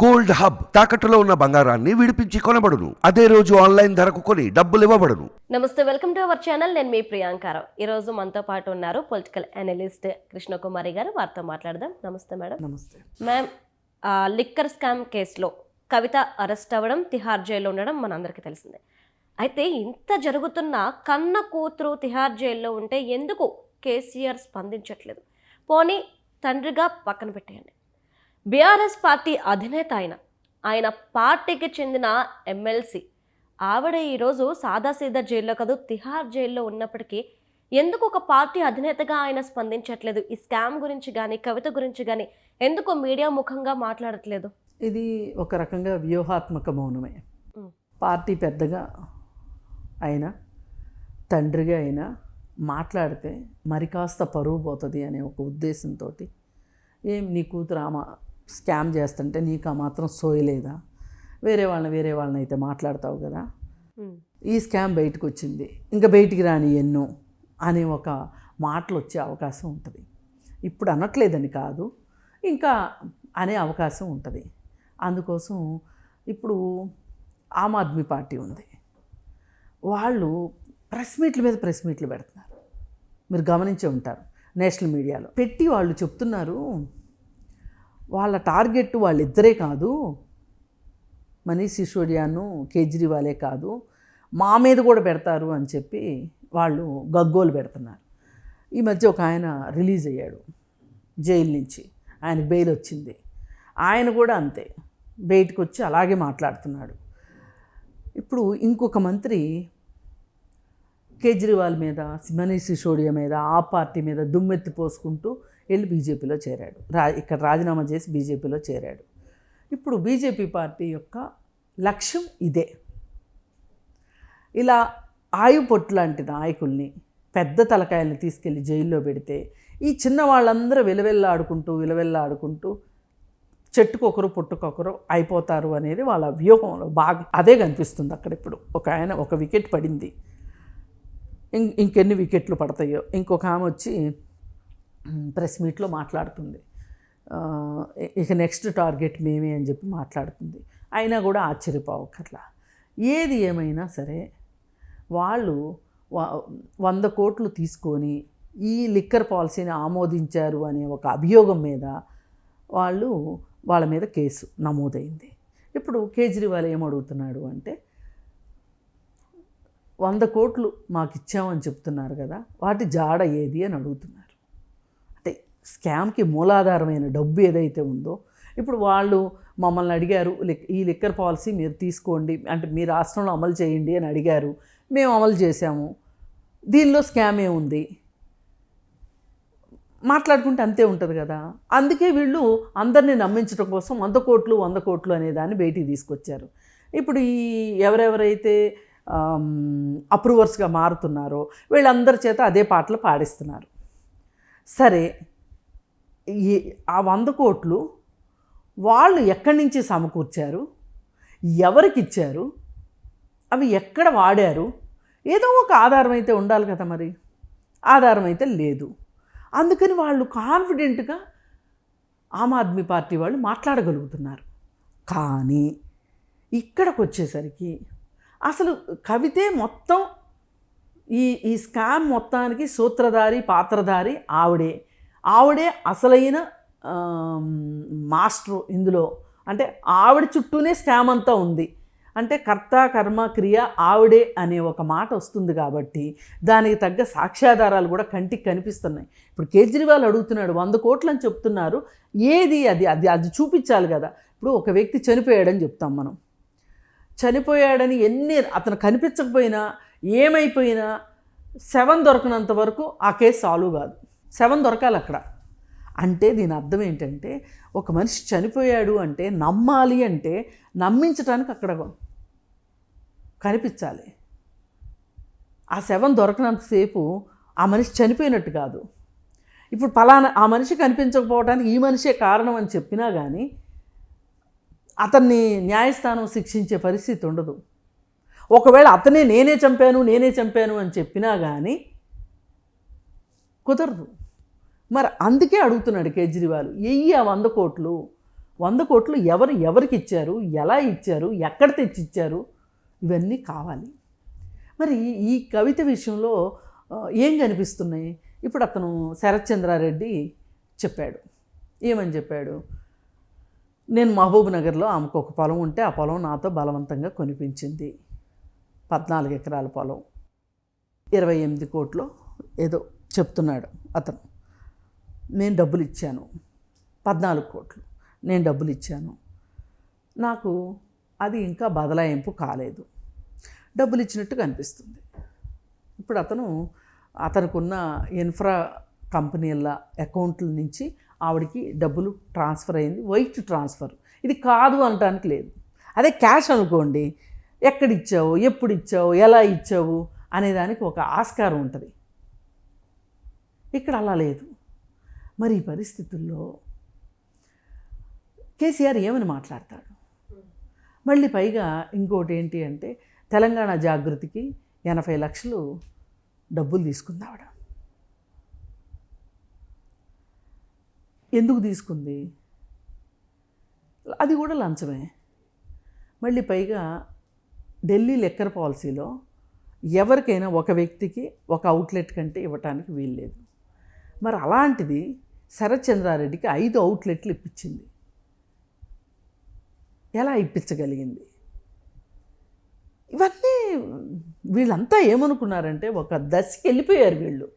Gold hub తాకట్టులో ఉన్న బంగారాన్ని విడిపించి కొనబడును. అదే రోజు ఆన్లైన్ ధరకు కొని డబ్బులు ఇవ్వబడును. నమస్తే వెల్కమ్ టు అవర్ ఛానల్. నేను మీ ప్రియాంకారావు ఈ రోజు మనతో పాటు ఉన్నారు పొలిటికల్ అనలిస్ట్ కృష్ణకుమారి గారు. వారితో మాట్లాడదాం. నమస్తే మేడం. నమస్తే. మ్యామ్ ఆ, లిక్కర్ స్కామ్ కేసులో కవిత అరెస్ట్ అవ్వడం తిహార్ జైల్లో ఉండడం మనందరికీ తెలిసిందే. అయితే ఇంత జరుగుతున్న కన్న కూతురు తిహార్ జైల్లో ఉంటే ఎందుకు కేసీఆర్ స్పందించట్లేదు? పోనీ తండ్రిగా పక్కన పెట్టేయండి. బీఆర్ఎస్ పార్టీ అధినేత ఆయన. ఆయన పార్టీకి చెందిన ఎమ్మెల్సీ. ఆవిడ ఈరోజు సాదాసీదా జైల్లో కాదు తిహార్ జైల్లో ఉన్నప్పటికీ ఎందుకు ఒక పార్టీ అధినేతగా ఆయన స్పందించట్లేదు? ఈ స్కామ్ గురించి కానీ కవిత గురించి కానీ ఎందుకు మీడియా ముఖంగా మాట్లాడట్లేదు? ఇది ఒక రకంగా వ్యూహాత్మక మౌనమే. పార్టీ పెద్దగా అయినా తండ్రిగా అయినా మాట్లాడితే మరి కాస్త పరువు పోతుంది అనే ఒక ఉద్దేశంతో ఏం నీ కూతురు ఆమె స్కామ్ చేస్తుంటే నీకు ఆ మాత్రం సోయలేదా వేరే వాళ్ళని వేరే వాళ్ళని అయితే మాట్లాడతావు కదా? ఈ స్కామ్ బయటకు వచ్చింది ఇంకా బయటికి రాని ఎన్నో అనే ఒక మాటలు వచ్చే అవకాశం ఉంటుంది. ఇప్పుడు అనట్లేదని కాదు ఇంకా అనే అవకాశం ఉంటుంది. అందుకోసం ఇప్పుడు ఆమ్ ఆద్మీ పార్టీ ఉంది. వాళ్ళు ప్రెస్ మీట్ల మీద ప్రెస్ మీట్లు పెడుతున్నారు. మీరు గమనించే ఉంటారు నేషనల్ మీడియాలో. పెట్టి వాళ్ళు చెప్తున్నారు వాళ్ళ టార్గెట్ వాళ్ళిద్దరే కాదు మనీష్ సిసోడియాను కేజ్రీవాలే కాదు మా మీద కూడా పెడతారు అని చెప్పి వాళ్ళు గగ్గోలు పెడుతున్నారు. ఈ మధ్య ఒక ఆయన రిలీజ్ అయ్యాడు జైలు నుంచి. ఆయనకు బెయిల్ వచ్చింది. ఆయన కూడా అంతే బయటకు వచ్చి అలాగే మాట్లాడుతున్నాడు. ఇప్పుడు ఇంకొక మంత్రి కేజ్రీవాల్ మీద మనీష్ సిసోడియా మీద ఆ పార్టీ మీద దుమ్మెత్తి పోసుకుంటూ వెళ్ళి బీజేపీలో చేరాడు. రా ఇక్కడ రాజీనామా చేసి బీజేపీలో చేరాడు. ఇప్పుడు బీజేపీ పార్టీ యొక్క లక్ష్యం ఇదే. ఇలా ఆయుపొట్టు లాంటి నాయకుల్ని పెద్ద తలకాయల్ని తీసుకెళ్ళి జైల్లో పెడితే ఈ చిన్న వాళ్ళందరూ విలవెల్లాడుకుంటూ విలవెల్లాడుకుంటూ చెట్టుకొకరు పుట్టుకొకరు అయిపోతారు అనేది వాళ్ళ వ్యూహంలో బాగా అదే కనిపిస్తుంది అక్కడ ఇప్పుడు. ఒక ఆయన ఒక వికెట్ పడింది. ఇం ఇంకెన్ని వికెట్లు పడతాయో. ఇంకొక ఆమె వచ్చి ప్రెస్ మీట్లో మాట్లాడుతుంది. ఇక నెక్స్ట్ టార్గెట్ మేమే అని చెప్పి మాట్లాడుతుంది. అయినా కూడా ఆశ్చర్యపోవక్కర్లా ఏది ఏమైనా సరే వాళ్ళు వ- వంద కోట్లు తీసుకొని ఈ లిక్కర్ పాలసీని ఆమోదించారు అనే ఒక అభియోగం మీద వాళ్ళు వాళ్ళ మీద కేసు నమోదైంది. ఇప్పుడు కేజ్రీవాల్ ఏమడుగుతున్నాడు అంటే వంద కోట్లు మాకు ఇచ్చామని చెప్తున్నారు కదా వాటి జాడ ఏది? అని అడుగుతున్నారు. స్కామ్కి మూలాధారమైన డబ్బు ఏదైతే ఉందో ఇప్పుడు వాళ్ళు మమ్మల్ని అడిగారు లిక్- ఈ లిక్కర్ పాలసీ మీరు తీసుకోండి అంటే మీ రాష్ట్రంలో అమలు చేయండి అని అడిగారు మేము అమలు చేశాము దీనిలో స్కామ్ ఏముంది? మాట్లాడుకుంటే అంతే ఉంటుంది కదా అందుకే వీళ్ళు అందరినీ నమ్మించడం కోసం వంద కోట్లు వంద కోట్లు అనే దాన్ని బయటికి తీసుకొచ్చారు. ఇప్పుడు ఈ ఎవరెవరైతే అప్రూవర్స్గా మారుతున్నారో వీళ్ళందరి చేత అదే పాటలు పాడిస్తున్నారు. సరే ఈ ఆ వంద కోట్లు వాళ్ళు ఎక్కడి నుంచి సమకూర్చారు? ఎవరికి ఇచ్చారు అవి ఎక్కడ వాడారు? ఏదో ఒక ఆధారం అయితే ఉండాలి కదా మరి. ఆధారం అయితే లేదు. అందుకని వాళ్ళు కాన్ఫిడెంట్గా ఆమ్ ఆద్మీ పార్టీ వాళ్ళు మాట్లాడగలుగుతున్నారు. కానీ ఇక్కడికి వచ్చేసరికి అసలు కవితే మొత్తం ఈ ఈ స్కామ్ మొత్తానికి సూత్రధారి పాత్రధారి ఆవిడే. ఆవిడే అసలైన మాస్టరు ఇందులో. అంటే ఆవిడ చుట్టూనే స్టామ్ అంతా ఉంది. అంటే కర్త కర్మ క్రియ ఆవిడే అనే ఒక మాట వస్తుంది కాబట్టి దానికి తగ్గ సాక్ష్యాధారాలు కూడా కంటికి కనిపిస్తున్నాయి. ఇప్పుడు కేజ్రీవాల్ అడుగుతున్నాడు వంద కోట్లు అని చెప్తున్నారు. ఏది అది? అది అది చూపించాలి కదా. ఇప్పుడు ఒక వ్యక్తి చనిపోయాడని చెప్తాం మనం. చనిపోయాడని ఎన్ని అతను కనిపించకపోయినా ఏమైపోయినా సెవెన్ దొరకనంత వరకు ఆ కేసు సాల్వ్ కాదు. సెవెన్ దొరకాలి అక్కడ. అంటే దీని అర్థం ఏంటంటే ఒక మనిషి చనిపోయాడు అంటే నమ్మాలి అంటే నమ్మించడానికి అక్కడ కనిపించాలి. ఆ సెవెన్ దొరకనంతసేపు ఆ మనిషి చనిపోయినట్టు కాదు. ఇప్పుడు పలానా ఆ మనిషి కనిపించకపోవడానికి ఈ మనిషే కారణం అని చెప్పినా కానీ అతన్ని న్యాయస్థానం శిక్షించే పరిస్థితి ఉండదు. ఒకవేళ అతనే నేనే చంపాను నేనే చంపాను అని చెప్పినా కానీ కుదరదు. మరి అందుకే అడుగుతున్నాడు కేజ్రీవాల్ ఎయ్యి ఆ వంద కోట్లు? వంద కోట్లు ఎవరు ఎవరికి ఇచ్చారు? ఎలా ఇచ్చారు? ఎక్కడ తెచ్చిచ్చారు? ఇవన్నీ కావాలి. మరి ఈ కవిత విషయంలో ఏం కనిపిస్తున్నాయి? ఇప్పుడు అతను శరత్చంద్రారెడ్డి చెప్పాడు. ఏమని చెప్పాడు? నేను మహబూబ్ నగర్లో ఆమెకు ఒక పొలం ఉంటే ఆ పొలం నాతో బలవంతంగా కొనిపించింది. పద్నాలుగు ఎకరాల పొలం. ఇరవై ఎనిమిది కోట్లు ఏదో చెప్తున్నాడు అతను. నేను డబ్బులు ఇచ్చాను పద్నాలుగు కోట్లు. నేను డబ్బులు ఇచ్చాను నాకు అది ఇంకా బదలాయింపు కాలేదు. డబ్బులు ఇచ్చినట్టు కనిపిస్తుంది. ఇప్పుడు అతను అతనుకున్న ఇన్ఫ్రా కంపెనీల అకౌంట్ల నుంచి ఆవిడకి డబ్బులు ట్రాన్స్ఫర్ అయింది. White transfer. ఇది కాదు అనడానికి లేదు. అదే క్యాష్ అనుకోండి. ఎక్కడ ఇచ్చావు ఎప్పుడు ఇచ్చావు ఎలా ఇచ్చావు? అనేదానికి ఒక ఆస్కారం ఉంటుంది. ఇక్కడ అలా లేదు. మరి ఈ పరిస్థితుల్లో కేసీఆర్ ఏమని మాట్లాడతాడు? మళ్ళీ పైగా ఇంకోటి ఏంటి అంటే తెలంగాణ జాగృతికి ఎనభై లక్షలు డబ్బులు తీసుకుంది ఆవిడ ఎందుకు తీసుకుంది? అది కూడా లంచమే. మళ్ళీ పైగా ఢిల్లీ లెక్కర్ పాలసీలో ఎవరికైనా ఒక వ్యక్తికి ఒక అవుట్లెట్ కంటే ఇవ్వటానికి వీల్లేదు. మరి అలాంటిది శరత్చంద్రారెడ్డికి ఐదు అవుట్లెట్లు ఇప్పించింది. ఎలా ఇప్పించగలిగింది? ఇవన్నీ వీళ్ళంతా ఏమనుకున్నారంటే ఒక దశకి వెళ్ళిపోయారు వీళ్ళు.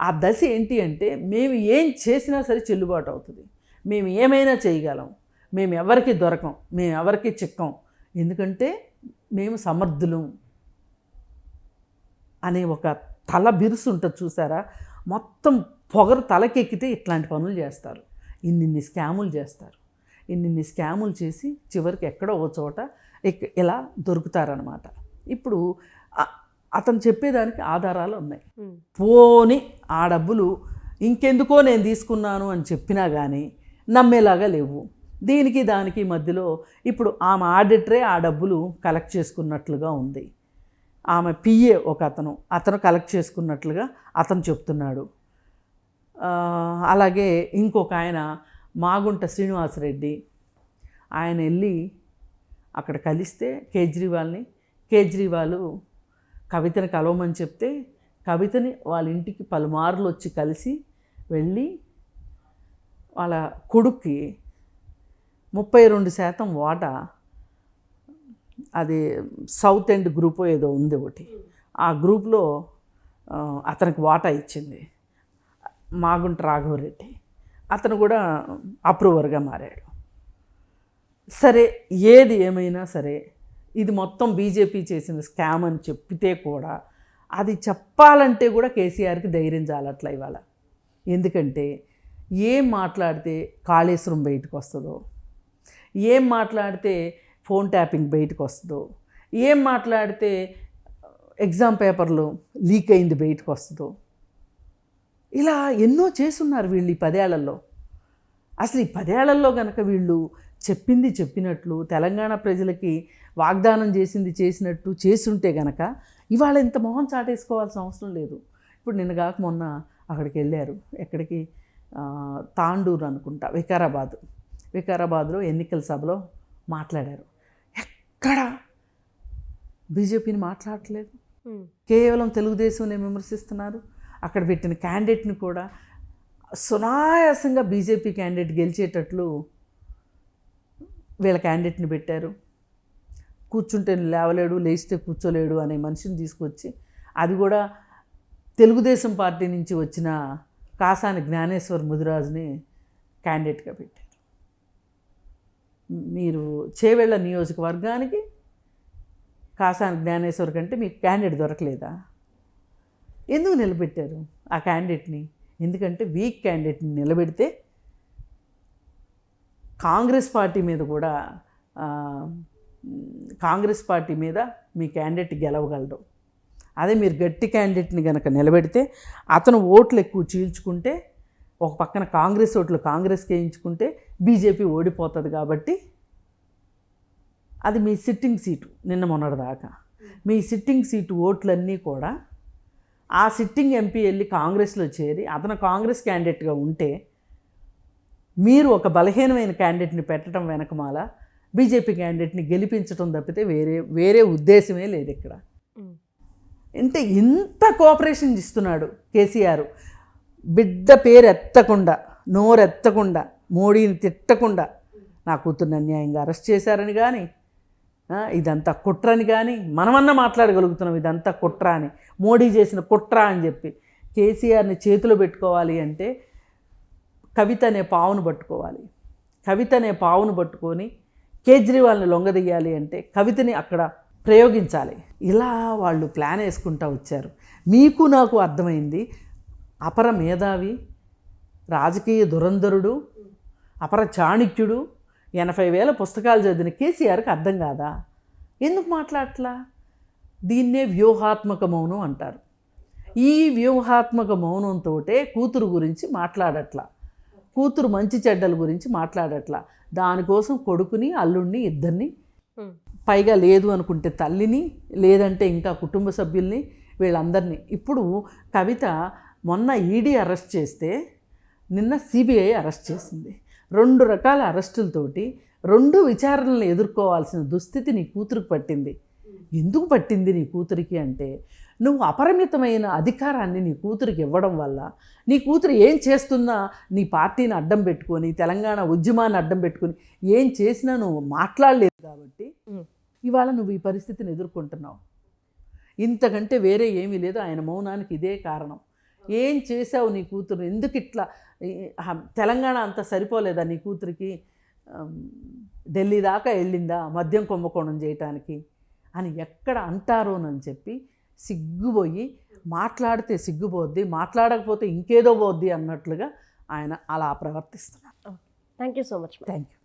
ఆ దశ ఏంటి అంటే మేము ఏం చేసినా సరే చెల్లుబాటు అవుతుంది. మేము ఏమైనా చేయగలం. మేము ఎవరికి దొరకం. మేము ఎవరికి చిక్కం. ఎందుకంటే మేము సమర్థులం అనే ఒక తల బిరుసు ఉంటుంది చూసారా? మొత్తం పొగరు తలకెక్కితే ఇట్లాంటి పనులు చేస్తారు. ఇన్నిన్ని స్కాములు చేస్తారు. ఇన్నిన్ని స్కాములు చేసి చివరికి ఎక్కడో ఒక చోట ఇలా దొరుకుతారనమాట. ఇప్పుడు అతను చెప్పేదానికి ఆధారాలు ఉన్నాయి. పోని ఆ డబ్బులు ఇంకెందుకో నేను తీసుకున్నాను అని చెప్పినా కానీ నమ్మేలాగా లేవు. దీనికి దానికి మధ్యలో ఇప్పుడు ఆమె ఆడిటరే ఆ డబ్బులు కలెక్ట్ చేసుకున్నట్లుగా ఉంది. ఆమె పిఏ ఒక అతను. అతను కలెక్ట్ చేసుకున్నట్లుగా అతను చెప్తున్నాడు. అలాగే ఇంకొక ఆయన మాగుంట శ్రీనివాసరెడ్డి. ఆయన వెళ్ళి అక్కడ కలిస్తే కేజ్రీవాల్ని కేజ్రీవాల్ కవితని కలవమని చెప్తే కవితని వాళ్ళ ఇంటికి పలుమార్లు వచ్చి కలిసి వెళ్ళి వాళ్ళ కొడుక్కి ముప్పై రెండు శాతం వాటా అది సౌత్ ఎండ్ గ్రూప్ ఏదో ఉంది ఒకటి. ఆ గ్రూప్లో అతనికి వాటా ఇచ్చింది. మాగుంట రాఘవరెడ్డి. అతను కూడా అప్రూవర్గా మారాడు. సరే ఏది ఏమైనా సరే ఇది మొత్తం బీజేపీ చేసిన స్కామ్ అని చెప్పితే కూడా అది చెప్పాలంటే కూడా కేసీఆర్కి ధైర్యం చాలట్లా ఇవాళ. ఎందుకంటే ఏం మాట్లాడితే కాళేశ్వరం బయటకు వస్తుందో ఏం మాట్లాడితే ఫోన్ ట్యాపింగ్ బయటకు వస్తుందో ఏం మాట్లాడితే ఎగ్జామ్ పేపర్లు లీక్ అయింది బయటకు వస్తుందో ఇలా ఎన్నో చేసున్నారు వీళ్ళు ఈ పదేళ్ళలో. అసలు ఈ పదేళ్ళలో కనుక వీళ్ళు చెప్పింది చెప్పినట్లు తెలంగాణ ప్రజలకి వాగ్దానం చేసింది చేసినట్టు చేసుంటే గనక ఇవాళ ఇంత మొహం చాటేసుకోవాల్సిన అవసరం లేదు. ఇప్పుడు నిన్న కాక మొన్న అక్కడికి వెళ్ళారు. ఎక్కడికి? తాండూరు అనుకుంటా వికారాబాద్. వికారాబాద్లో ఎన్నికల సభలో మాట్లాడారు. ఎక్కడ బీజేపీని మాట్లాడట్లేదు. కేవలం తెలుగుదేశంని విమర్శిస్తున్నారు. అక్కడ పెట్టిన క్యాండిడేట్ని కూడా సునాయాసంగా బీజేపీ క్యాండిడేట్ గెలిచేటట్లు వీళ్ళ క్యాండిడేట్ని పెట్టారు. కూర్చుంటే లేవలేడు లేస్తే కూర్చోలేడు అనే మనిషిని తీసుకొచ్చి అది కూడా తెలుగుదేశం పార్టీ నుంచి వచ్చిన కాసాని జ్ఞానేశ్వర్ ముదిరాజుని క్యాండిడేట్గా పెట్టారు. మీరు చేవెళ్ళ నియోజకవర్గానికి కాసాని జ్ఞానేశ్వర్ కంటే మీకు క్యాండిడేట్ దొరకలేదా? ఎందుకు నిలబెట్టారు ఆ క్యాండిడేట్ని ఎందుకంటే వీక్ క్యాండిడేట్ని నిలబెడితే కాంగ్రెస్ పార్టీ మీద కూడా కాంగ్రెస్ పార్టీ మీద మీ క్యాండిడేట్ గెలవగలడు. అదే మీరు గట్టి క్యాండిడేట్ని కనుక నిలబెడితే అతను ఓట్లు ఎక్కువ చీల్చుకుంటే ఒక పక్కన కాంగ్రెస్ ఓట్లు కాంగ్రెస్కి వేయించుకుంటే బీజేపీ ఓడిపోతుంది కాబట్టి అది మీ సిట్టింగ్ సీటు నిన్న మొన్నటిదాకా. మీ సిట్టింగ్ సీటు ఓట్లన్నీ కూడా ఆ సిట్టింగ్ ఎంపీ వెళ్ళి కాంగ్రెస్లో చేరి అతను కాంగ్రెస్ క్యాండిడేట్గా ఉంటే మీరు ఒక బలహీనమైన క్యాండిడేట్ని పెట్టడం వెనకమాల బీజేపీ క్యాండిడేట్ని గెలిపించడం తప్పితే వేరే వేరే ఉద్దేశమే లేదు ఇక్కడ. అంటే ఇంత కోఆపరేషన్ ఇస్తున్నాడు కేసీఆర్ బిడ్డ పేరు ఎత్తకుండా నోరెత్తకుండా మోడీని తిట్టకుండా నా కూతుర్ని అన్యాయంగా అరెస్ట్ చేశారని కానీ ఇదంతా కుట్ర అని కానీ మనమన్నా మాట్లాడగలుగుతున్నాం ఇదంతా కుట్ర అని. మోడీ చేసిన కుట్ర అని చెప్పి కేసీఆర్ని చేతిలో పెట్టుకోవాలి అంటే కవిత అనే పావును పట్టుకోవాలి. కవిత అనే పావును పట్టుకొని కేజ్రీవాల్ని లొంగదీయాలి అంటే కవితని అక్కడ ప్రయోగించాలి. ఇలా వాళ్ళు ప్లాన్ వేసుకుంటా వచ్చారు. మీకు నాకు అర్థమైంది అపర మేధావి రాజకీయ దురంధరుడు అపర చాణిక్యుడు ఎనభై వేల పుస్తకాలు చదివిన కేసీఆర్కి అర్థం కాదా? ఎందుకు మాట్లాడట్లా? దీన్నే వ్యూహాత్మక మౌనం అంటారు. ఈ వ్యూహాత్మక మౌనంతో కూతురు గురించి మాట్లాడట్లా. కూతురు మంచి చెడ్డల గురించి మాట్లాడట్లా. దానికోసం కొడుకుని అల్లుడిని ఇద్దరిని. పైగా లేదు అనుకుంటే తల్లిని లేదంటే ఇంకా కుటుంబ సభ్యుల్ని వీళ్ళందరినీ. ఇప్పుడు కవిత మొన్న ఈడీ అరెస్ట్ చేస్తే నిన్న సిబిఐ అరెస్ట్ చేసింది. రెండు రకాల అరెస్టులతోటి రెండు విచారణలు ఎదుర్కోవాల్సిన దుస్థితి నీ కూతురికి పట్టింది. ఎందుకు పట్టింది నీ కూతురికి అంటే నువ్వు అపరిమితమైన అధికారాన్ని నీ కూతురికి ఇవ్వడం వల్ల నీ కూతురు ఏం చేస్తున్నా నీ పార్టీని అడ్డం పెట్టుకొని తెలంగాణ ఉద్యమాన్ని అడ్డం పెట్టుకొని ఏం చేసినా నువ్వు మాట్లాడలేదు కాబట్టి. ఇవాళ నువ్వు ఈ పరిస్థితిని ఎదుర్కొంటున్నావు. ఇంతకంటే వేరే ఏమీ లేదు. ఆయన మౌనానికి ఇదే కారణం. ఏం చేసావు నీ కూతురు ఎందుకు ఇట్లా? తెలంగాణ అంత సరిపోలేదా నీ కూతురికి? ఢిల్లీ దాకా వెళ్ళిందా? మద్యం కుంభకోణం చేయటానికి? అని ఎక్కడ అంటారోనని చెప్పి సిగ్గుపోయి మాట్లాడితే సిగ్గుపోద్ది మాట్లాడకపోతే ఇంకేదో పోద్ది అన్నట్లుగా ఆయన అలా ప్రవర్తిస్తున్నాడు thank you so much. Thank you